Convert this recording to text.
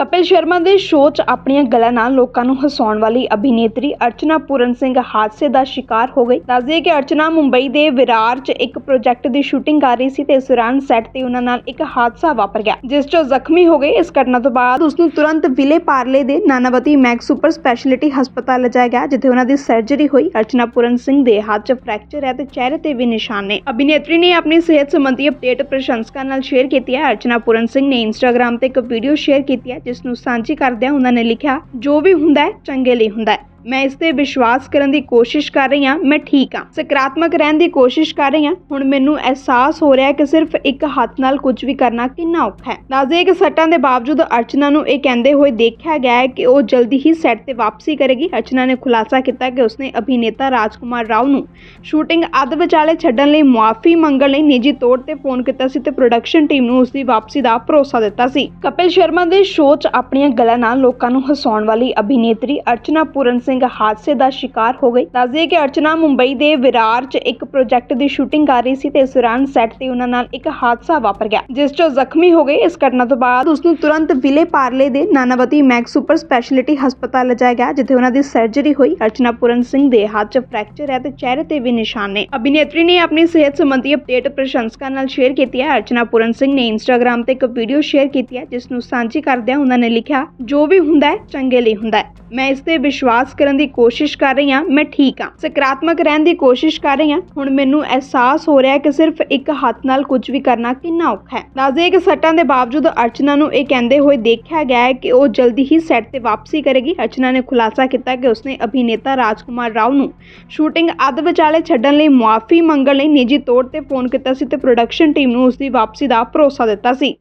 ਕਪਿਲ ਸ਼ਰਮਾ ਦੇ ਸ਼ੋਅ 'ਚ ਆਪਣੀਆਂ ਗੱਲਾਂ ਨਾਲ ਲੋਕਾਂ ਨੂੰ ਹਸਾਉਣ ਵਾਲੀ ਅਭਿਨੇਤਰੀ ਅਰਚਨਾ ਪੂਰਨ ਸਿੰਘ ਹਾਦਸੇ ਦਾ ਸ਼ਿਕਾਰ ਹੋ ਗਈ। ਦੱਸਦੇ ਕਿ ਅਰਚਨਾ ਮੁੰਬਈ ਦੇ ਵਿਰਾਰ 'ਚ ਇੱਕ ਪ੍ਰੋਜੈਕਟ ਦੀ ਸ਼ੂਟਿੰਗ ਕਰ ਰਹੀ ਸੀ ਤੇ ਇਸ ਦੌਰਾਨ ਸੈੱਟ ਤੇ ਉਹਨਾਂ ਨਾਲ ਇੱਕ ਹਾਦਸਾ ਵਾਪਰ ਗਿਆ, ਜਿਸ 'ਚ ਉਹ ਜ਼ਖਮੀ ਹੋ ਗਏ। ਇਸ ਘਟਨਾ ਤੋਂ ਬਾਅਦ ਉਸ ਨੂੰ ਤੁਰੰਤ ਵਿਲੇ ਪਾਰਲੇ ਦੇ ਨਾਨਾਵਤੀ ਮੈਕਸ ਸੁਪਰ ਸਪੈਸ਼ਲਿਟੀ ਹਸਪਤਾਲ ਲਿਜਾਇਆ ਗਿਆ, ਜਿੱਥੇ ਉਹਨਾਂ ਦੀ ਸਰਜਰੀ ਹੋਈ। ਅਰਚਨਾ ਪੂਰਨ ਸਿੰਘ ਦੇ ਹੱਥ 'ਚ ਫ੍ਰੈਕਚਰ ਹੈ ਤੇ ਚਿਹਰੇ ਤੇ ਵੀ ਨਿਸ਼ਾਨ ਨੇ। ਅਭਿਨੇਤਰੀ ਨੇ ਆਪਣੀ ਸਿਹਤ ਸੰਬੰਧੀ ਅਪਡੇਟ ਪ੍ਰਸ਼ੰਸਕਾਂ ਨਾਲ ਸ਼ੇਅਰ ਕੀਤੀ ਹੈ। ਅਰਚਨਾ ਪੂਰਨ ਸਿੰਘ ਨੇ ਇੰਸਟਾਗ੍ਰam ਤੇ ਇੱਕ ਵੀਡੀਓ ਸ਼ੇਅਰ ਕੀਤੀ ਹੈ ਜਿਸ ਨੂੰ ਸਾਂਝੀ ਕਰਦਿਆਂ ਉਹਨਾਂ ਨੇ ਲਿਖਿਆ ਜੋ ਵੀ ਹੁੰਦਾ ਚੰਗੇ ਲਈ ਹੁੰਦਾ ਮੈਂ ਇਸ ਤੇ ਵਿਸ਼ਵਾਸ ਕਰਨ ਦੀ ਕੋਸ਼ਿਸ਼ ਕਰ ਰਹੀ ਹਾਂ, ਮੈਂ ਠੀਕ ਹਾਂ। ਸਕਾਰਾਤਮਕ ਰਹਿਣ ਦੀ ਕੋਸ਼ਿਸ਼ ਕਰ ਰਹੀ ਹਾਂ। ਹੁਣ ਮੈਨੂੰ ਅਹਿਸਾਸ ਹੋ ਰਿਹਾ ਹੈ ਕਿ ਸਿਰਫ ਇੱਕ ਹੱਥ ਨਾਲ ਕੁਝ ਵੀ ਕਰਨਾ ਕਿੰਨਾ ਔਖਾ ਹੈ। ਦੱਸਦੇ ਕਿ ਸੱਟਾਂ ਦੇ ਬਾਵਜੂਦ ਅਰਚਨਾ ਨੂੰ ਇਹ ਕਹਿੰਦੇ ਹੋਏ ਦੇਖਿਆ ਗਿਆ ਹੈ ਕਿ ਉਹ ਜਲਦੀ ਹੀ ਸੈੱਟ ਤੇ ਵਾਪਸੀ ਕਰੇਗੀ। ਅਰਚਨਾ ਨੇ ਖੁਲਾਸਾ ਕੀਤਾ ਕਿ ਉਸਨੇ ਅਭਿਨੇਤਾ ਰਾਜਕੁਮਾਰ ਰਾਓ ਨੂੰ ਸ਼ੂਟਿੰਗ ਅੱਧ ਵਿਚਾਲੇ ਛੱਡਣ ਲਈ ਮੁਆਫੀ ਮੰਗਣ ਲਈ ਨਿੱਜੀ ਤੌਰ ਤੇ ਫੋਨ ਕੀਤਾ ਸੀ ਤੇ ਪ੍ਰੋਡਕਸ਼ਨ ਟੀਮ ਨੂੰ ਉਸ ਦੀ ਵਾਪਸੀ ਦਾ ਭਰੋਸਾ ਦਿੱਤਾ ਸੀ। ਕਪਿਲ ਸ਼ਰਮਾ ਦੇ ਸ਼ੋਅ 'ਚ ਆਪਣੀਆਂ ਗੱਲਾਂ ਨਾਲ ਲੋਕਾਂ ਨੂੰ ਹਸਾਉਣ ਵਾਲੀ ਅਭਿਨੇਤਰੀ ਅਰਚਨਾ ਪੂਰਨ ਸਿੰਘ ਹਾਦਸੇ ਦਾ ਸ਼ਿਕਾਰ ਹੋ ਗਈ ਦੱਸਦੇ ਕਿ ਅਰਚਨਾ ਮੁੰਬਈ ਦੇ ਵਿਰਾਰ 'ਚ ਇੱਕ ਪ੍ਰੋਜੈਕਟ ਦੀ ਸ਼ੂਟਿੰਗ ਕਰ ਰਹੀ ਸੀ ਤੇ ਇਸ ਦੌਰਾਨ ਸੈੱਟ ਤੇ ਉਹਨਾਂ ਨਾਲ ਇੱਕ ਹਾਦਸਾ ਵਾਪਰ ਗਿਆ, ਜਿਸ 'ਚ ਜ਼ਖਮੀ ਹੋ ਗਏ। ਇਸ ਘਟਨਾ ਤੋਂ ਬਾਅਦ ਉਸ ਨੂੰ ਤੁਰੰਤ ਵਿਲੇ ਪਾਰਲੇ ਦੇ ਨਾਨਾਵਤੀ ਮੈਕਸ ਸੁਪਰ ਸਪੈਸ਼ਲਿਟੀ ਹਸਪਤਾਲ ਲਿਜਾਇਆ ਗਿਆ, ਜਿੱਥੇ ਉਹਨਾਂ ਦੀ ਸਰਜਰੀ ਹੋਈ। ਅਰਚਨਾ ਪੂਰਨ ਸਿੰਘ ਦੇ ਹੱਥ 'ਚ ਫ੍ਰੈਕਚਰ ਹੈ ਤੇ ਚਿਹਰੇ ਤੇ ਵੀ ਨਿਸ਼ਾਨ ਨੇ। ਅਭਿਨੇਤਰੀ ਨੇ ਆਪਣੀ ਸਿਹਤ ਸੰਬੰਧੀ ਅਪਡੇਟ ਪ੍ਰਸ਼ੰਸਕਾਂ ਨਾਲ ਸ਼ੇਅਰ ਕੀਤੀ ਹੈ। ਅਰਚਨਾ ਪੂਰਨ ਸਿੰਘ ਨੇ ਇੰਸਟਾਗ੍ਰam ਤੇ ਇੱਕ ਵੀਡੀਓ ਸ਼ੇਅਰ ਕੀਤੀ ਹੈ, ਜਿਸ ਨੂੰ ਸਾਂਝੀ ਕਰਦਿਆਂ ਉਹਨਾਂ ਨੇ ਲਿਖਿਆ, ਜੋ ਵੀ ਹੁੰਦਾ ਹੈ, ਚੰਗੇ ਲਈ ਹੁੰਦਾ ਹੈ। ਮੈਂ ਇਸ ਤੇ ਵਿਸ਼ਵਾਸ ਕਰਨ ਦੀ ਕੋਸ਼ਿਸ਼ ਕਰ ਰਹੀ ਹਾਂ, ਮੈਂ ਠੀਕ ਹਾਂ। ਸਕਾਰਾਤਮਕ ਰਹਿਣ ਦੀ ਕੋਸ਼ਿਸ਼ ਕਰ ਰਹੀ ਹਾਂ। ਹੁਣ ਮੈਨੂੰ ਅਹਿਸਾਸ ਹੋ ਰਿਹਾ ਹੈ ਕਿ ਸਿਰਫ ਇੱਕ ਹੱਥ ਨਾਲ ਕੁਝ ਵੀ ਕਰਨਾ ਕਿੰਨਾ ਔਖਾ ਹੈ। ਦੱਸਦੇ ਕਿ ਸੱਟਾਂ ਦੇ ਬਾਵਜੂਦ ਅਰਚਨਾ ਨੂੰ ਇਹ ਕਹਿੰਦੇ ਹੋਏ ਦੇਖਿਆ ਗਿਆ ਹੈ ਕਿ ਉਹ ਜਲਦੀ ਹੀ ਸੈੱਟ ਤੇ ਵਾਪਸੀ ਕਰੇਗੀ। ਅਰਚਨਾ ਨੇ ਖੁਲਾਸਾ ਕੀਤਾ ਕਿ ਉਸਨੇ ਅਭਿਨੇਤਾ ਰਾਜਕੁਮਾਰ ਰਾਓ ਨੂੰ ਸ਼ੂਟਿੰਗ ਅੱਧ ਵਿਚਾਲੇ ਛੱਡਣ ਲਈ ਮੁਆਫੀ ਮੰਗਣ ਲਈ ਨਿੱਜੀ ਤੌਰ ਤੇ ਫੋਨ ਕੀਤਾ ਸੀ ਤੇ ਪ੍ਰੋਡਕਸ਼ਨ ਟੀਮ ਨੂੰ ਉਸ ਦੀ ਵਾਪਸੀ ਦਾ ਭਰੋਸਾ ਦਿੱਤਾ ਸੀ।